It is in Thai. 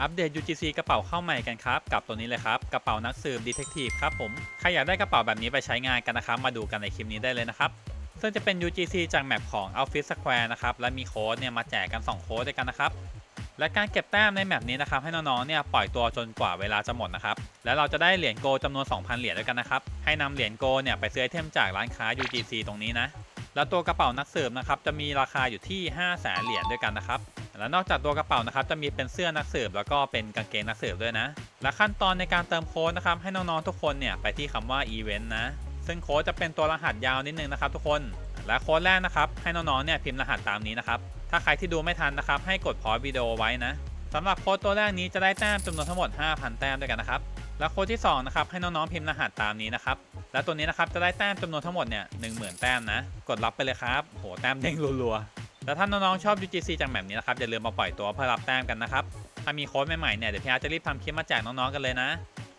อัปเดต UGC กระเป๋าเข้าใหม่กันครับ กับตัวนี้เลยครับ กระเป๋านักสืบ Detective ครับผม ใครอยากได้กระเป๋าแบบนี้ไปใช้งานกันนะครับ มาดูกันในคลิปนี้ได้เลยนะครับ ซึ่งจะเป็น UGC จากแมปของ Outfit Square นะครับ และมีโค้ดเนี่ยมาแจกกัน 2 โค้ดด้วยกันนะครับ และการเก็บแต้มในแมปนี้นะครับ ให้น้องๆ เนี่ยปล่อยตัวจนกว่าเวลาจะหมดนะครับ แล้วเราจะได้เหรียญโกจำนวน 2,000 เหรียญด้วยกันนะครับ ให้นำเหรียญโกเนี่ยไปซื้อไอเทมจากร้านค้า UGC ตรงนี้นะ แล้วตัวกระเป๋านักสืบนะครับจะมีราคาอยู่ที่ 5 0 0แสนเหรียญด้วยกันนะครับ และนอกจากตัวกระเป๋านะครับจะมีเป็นเสื้อนักสืบแล้วก็เป็นกางเกงนักสืบด้วยนะ และขั้นตอนในการเติมโค้ดนะครับให้น้องๆทุกคนเนี่ยไปที่คำว่า event นะซึ่งโค้ดจะเป็นตัวรหัสยาวนิดนึงนะครับทุกคน และโค้ดแรกนะครับให้น้องๆเนี่ยพิมพ์รหัสตามนี้นะครับถ้าใครที่ดูไม่ทันนะครับให้กดพอสวิดีโอไว้นะสำหรับโค้ดตัวแรกนี้จะได้แต้มจำนวนทั้งหมด 5,000 แต้มด้วยกันนะครับและโค้ดที่2นะครับให้น้องๆพิมพ์รหัสตามนี้นะครับและตัวนี้นะครับจะได้แต้มจำนวนทั้งหมดเนี่ยหนึ่งหมื่นแต้มนะ กดรับไปเลยครับโหแต้มเด้งรัวๆ แล้วถ้าน้องๆชอบ UGC จากแบบนี้นะครับอย่าลืมมาปล่อยตัวเพื่อรับแต้มกันนะครับถ้ามีโค้ดใหม่ๆเนี่ยเดี๋ยวพี่อาร์จะรีบทำคลิปมาแจกน้องๆกันเลยนะ